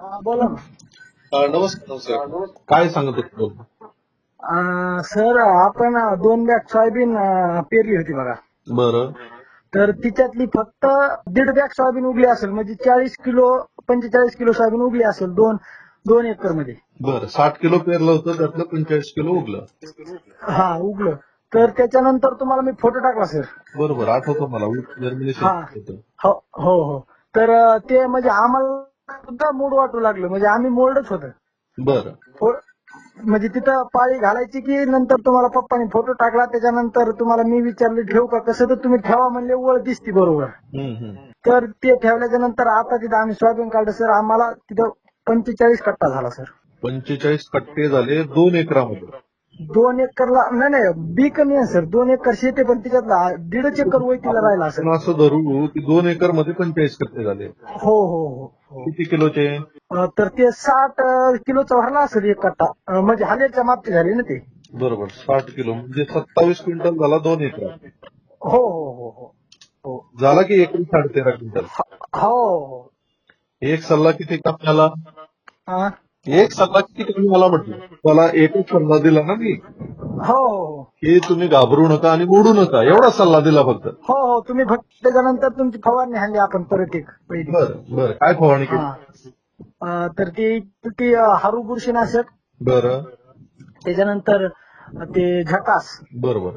बोला ना. अ, नमस्कार नमस्कार. काय सांगत होते सर आपण दोन बॅग सोयाबीन पेरली होती बघा. बरं. तर तिच्यातली फक्त दीड बॅग सोयाबीन उगली असेल म्हणजे चाळीस किलो पंचेचाळीस किलो सोयाबीन उगली असेल दोन दोन एकरमध्ये. बरं साठ किलो पेरलं होतं त्यातलं पंचेचाळीस किलो उगलं. हा उगलं. तर त्याच्यानंतर तुम्हाला मी फोटो टाकला सर. बरोबर आठवतं मला हा. हो हो तर ते म्हणजे आम्हाला सुद्धा मूड वाटू लागलं. म्हणजे आम्ही मोल्डच होतं. बरं. फो- म्हणजे तिथं पाळी घालायची की नंतर तुम्हाला पप्पाने फोटो टाकला त्याच्यानंतर तुम्हाला मी विचारलं ठेवू का? कसं तर तुम्ही ठेवा म्हणले ओळ दिसती बरोबर. तर ते ठेवल्याच्या नंतर आता तिथं आम्ही सोयाबीन काढलं. सर आम्हाला तिथं पंचेचाळीस कट्टा झाला सर. पंचेचाळीस कट्टे झाले दोन एकरामध्ये. दोन एकरला नाही नाही बी कमी आहे सर. दोन एकर शेती पण त्याच्यातला दीडच एकर वैतीला राहिला आपण असं धरू की दोन एकरमध्ये पंचेचाळीस कट्टे झाले. हो हो हो हो. किती किलोचे? अं, तर ते साठ अं, किलोचा भरला असेल एक कट्टा. अं, म्हणजे हालेच्या मापची झाली ना ते. बरोबर साठ किलो. म्हणजे सत्तावीस क्विंटल झाला दोन एकरात हो हो हो हो हो. झाला की एकरी साडे तेरा क्विंटल? हो. हो एक सल्ला किती आला हा. एक सल्ला किती कमी आला म्हटलं. मला एकच सल्ला दिला ना मी. हो हो की तुम्ही घाबरू नका आणि मोडू नका. एवढा सल्ला दिला फक्त. हो हो. तुम्ही फक्त त्याच्यानंतर तुमची फवारणी हाणली आपण परत एक पहिली. बर बर. काय फवारणी केली? हा. अं, तर ती ती हारू बुरशीनाशक. बरं. त्याच्यानंतर ते झकास. बरोबर.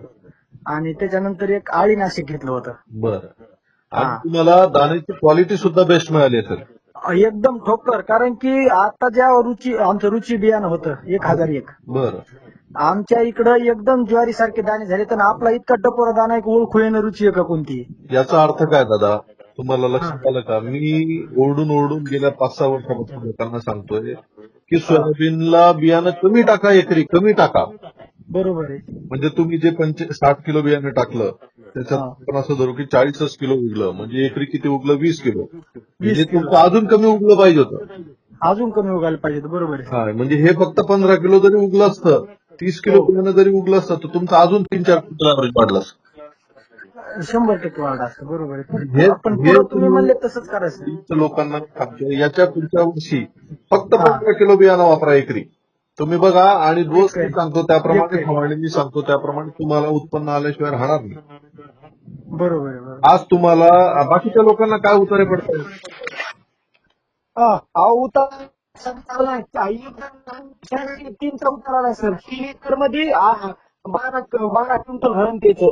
आणि त्याच्यानंतर एक आळीनाशक घेतलं होतं. बरं. हा. आणि तुम्हाला दाण्याची क्वालिटी सुद्धा बेस्ट मिळाली असेल. अं, एकदम ठोकर कारण की आता ज्या रुची आमचं रुची बियाणं होतं एक हजार एक. बरं. आमच्या इकडं एकदम ज्वारी सारखे दाणे झाले तर आपला इतका टपोरा दाणा एक ओळखू येणं रुची आहे का कोणती? याचा अर्थ काय दादा? तुम्हाला लक्षात आलं का? मी ओरडून ओरडून गेल्या पाच सहा वर्षापासून लोकांना सांगतोय की सोयाबीनला बियाणं कमी टाका एकरी कमी टाका. बरोबर आहे. म्हणजे तुम्ही जे पंच साठ किलो बियाणं टाकलं त्याच्यात. आपण असं धरू की चाळीसच किलो उगलं म्हणजे एकरी किती उगलं? वीस किलो. म्हणजे किलो. तुमचं अजून कमी उगलं पाहिजे होतं. अजून कमी उगायला पाहिजे बरोबर आहे. हा म्हणजे हे फक्त पंधरा किलो जरी उगलं असतं तीस किलो हो. बियाणं जरी उगलं असतं तर तुमचं अजून तीन चार किलो ऍव्हरेज वाढलं असतं. शंभर टक्के वाढ असतं बरोबर आहे. हे- पण हे तुम्ही म्हणले तसंच करायचं. लोकांना याच्या पुढच्या वर्षी फक्त. पंधरा किलो बियाणं वापरा एकरी. तुम्ही बघा आणि रोज सांगतो त्याप्रमाणे मी सांगतो त्याप्रमाणे तुम्हाला उत्पन्न आल्याशिवाय राहणार नाही. बरोबर आहे बरोबर आज तुम्हाला बाकीच्या लोकांना काय उतारे पडतात हा, उतार तीनचा उतार आला सर. तीन एकरमध्ये बारा बारा क्विंटल भरून त्याचं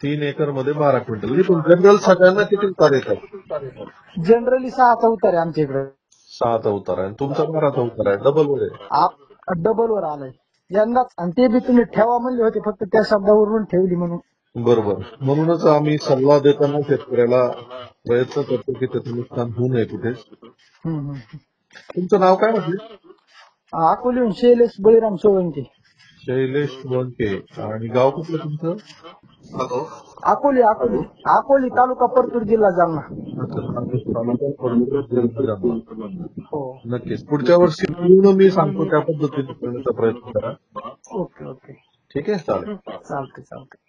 तीन एकरमध्ये बारा क्विंटल. म्हणजे जनरल सगळ्यांना किती उतार येतात? जनरली सहाचा उतार आहे आमच्या इकडे सहाचा उतार आहे. तुमचा बाराचा उतार आहे. डबल वर आहे. डबल वर आलाय. यंदाच आणि ते बी तुम्ही ठेवा म्हणले होते फक्त त्या शब्दावरून ठेवली म्हणून. बरोबर. म्हणूनच आम्ही सल्ला देताना शेतकऱ्याला प्रयत्न करतो की त्याचं नुकसान होऊ नये कुठेच हम्म. तुमचं नाव काय म्हटलं? अकोलीहून शैलेश बळीराम सोळंकी. शैलेश वनके आणि गाव कुठलं तुमचं? अकोली अकोली. अकोली तालुका परतूर जिल्हा जालना. हो. नक्कीच. पुढच्या वर्षी पूर्ण मी सांगतो त्या पद्धतीने करण्याचा प्रयत्न करा. Okay okay. ठीक आहे चालेल. चालते चालते